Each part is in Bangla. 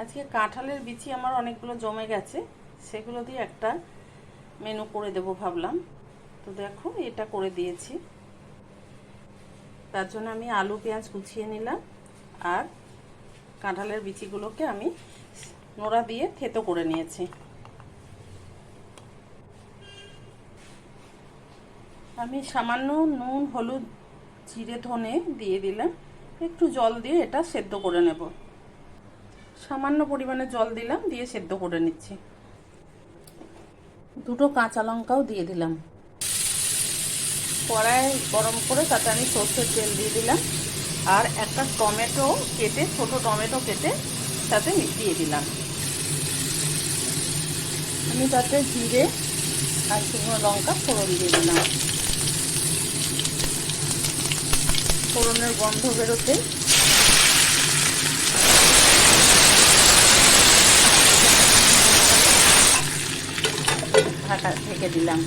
আজকে কাঁঠালের বিচি আমার অনেকগুলো জমে গেছে, সেগুলো দিয়ে একটা মেনু করে দেব ভাবলাম। তো দেখো, এটা করে দিয়েছি। তার জন্য আমি আলু, পেঁয়াজ কুচিয়ে নিলাম আর কাঁঠালের বিচিগুলোকে আমি নোড়া দিয়ে থেতো করে নিয়েছি। আমি সামান্য নুন, হলুদ, জিরে, ধনে দিয়ে দিলাম। একটু জল দিয়ে এটা সেদ্ধ করে নেব। সামান্য পরিমাণে জল দিলাম, দিয়ে সেদ্ধ করে নিচ্ছি। দুটো কাঁচা লঙ্কাও দিয়ে দিলাম। কড়াই গরম করে তাতে আমি সর্ষের তেল দিয়ে দিলাম। আর একটা টমেটো কেটে, ছোট টমেটো কেটে তাতে মিশিয়ে দিলাম। আমি তাতে জিরে আর শুকনো লঙ্কা ফোড়ন দিয়ে দিলাম। ফোড়নের গন্ধ বেরোতে ঢাকা ঢেকে দিলাম।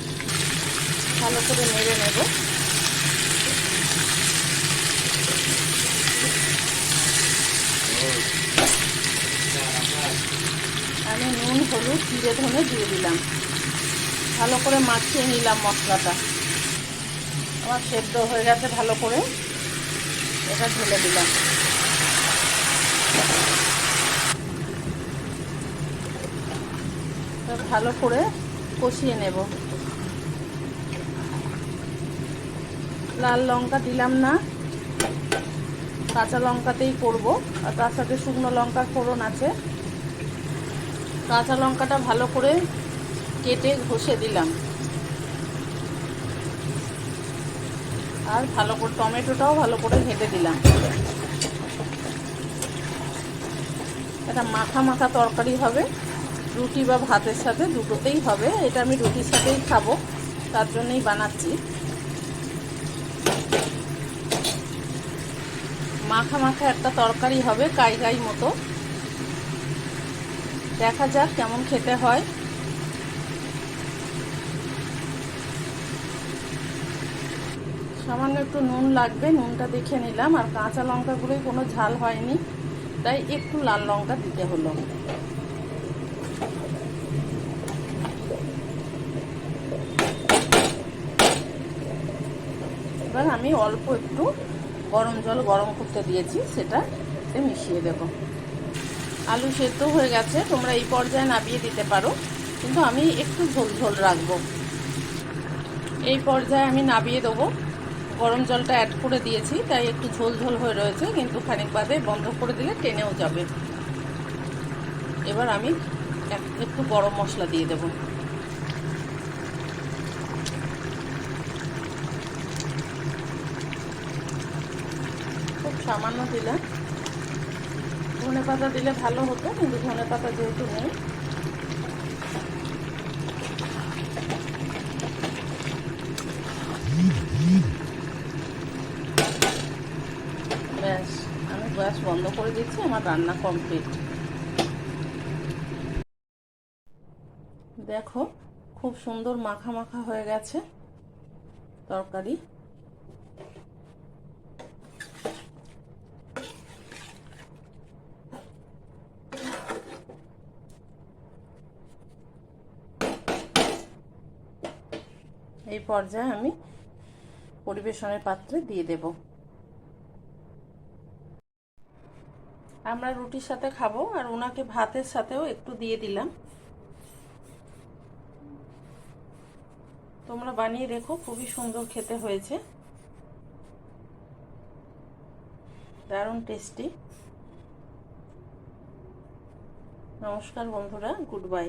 ভালো করে নেড়ে নেব। আমি নুন, হলুদ, জিরে, ধনে দিয়ে দিলাম। ভালো করে মাখিয়ে নিলাম মশলাটা। আমার সেদ্ধ হয়ে গেছে ভালো করে। এটা ঢেলে দিলাম। ভালো করে কষিয়ে নেব। লাল লঙ্কা দিলাম না। কাঁচা লঙ্কাতেই করব। আর তার সাথে শুকনো লঙ্কার ফোড়ন আছে। কাঁচা লঙ্কাটা ভালো করে কেটে ঘষে দিলাম। আর ভালো করে টমেটোটাও ভালো করে ঘেটে দিলাম। এটা মাখা মাখা তরকারি হবে। রুটি বা ভাতের সাথে দুটোতেই হবে। এটা আমি রুটির সাথেই খাব, তার জন্যই বানাচ্ছি। মাখা মাখা একটা তরকারি হবে, কাই কাই মতো। দেখা যাক কেমন খেতে হয়। সামান্য একটু নুন লাগবে, নুনটা দেখে নিলাম। আর কাঁচা লঙ্কাগুলোই কোনো ঝাল হয়নি, তাই একটু লাল লঙ্কা দিতে হলো। এবার আমি অল্প একটু গরম জল গরম করতে দিয়েছি, সেটা মিশিয়ে দেব। আলু সেদ্ধ হয়ে গেছে, তোমরা এই পর্যায়ে নামিয়ে দিতে পারো, কিন্তু আমি একটু ঝোল ঝোল রাখব। এই পর্যায়ে আমি নামিয়ে দেবো। গরম জলটা অ্যাড করে দিয়েছি, তাই একটু ঝোল ঝোল হয়ে রয়েছে, কিন্তু খানিক বাদে বন্ধ করে দিলে টেনেও যাবে। এবার আমি একটু গরম মশলা দিয়ে দেব। সামান্য দিলাম ধনে পাতা দিলে ভালো হতো, কিন্তু ধনে পাতা যেহেতু নেই। ব্যাস, আমি গ্যাস বন্ধ করে দিচ্ছি, আমার রান্না কমপ্লিট। দেখো, খুব সুন্দর মাখা মাখা হয়ে গেছে তরকারি। এই পর্যায়ে আমি পরিবেশনের পাত্রে দিয়ে দেব। আমরা রুটির সাথে খাব আর ওনাকে ভাতের সাথেও একটু দিয়ে দিলাম। তোমরা বানিয়ে দেখো, খুবই সুন্দর খেতে হয়েছে। দারুণ টেস্টি নমস্কার বন্ধুরা, গুড বাই।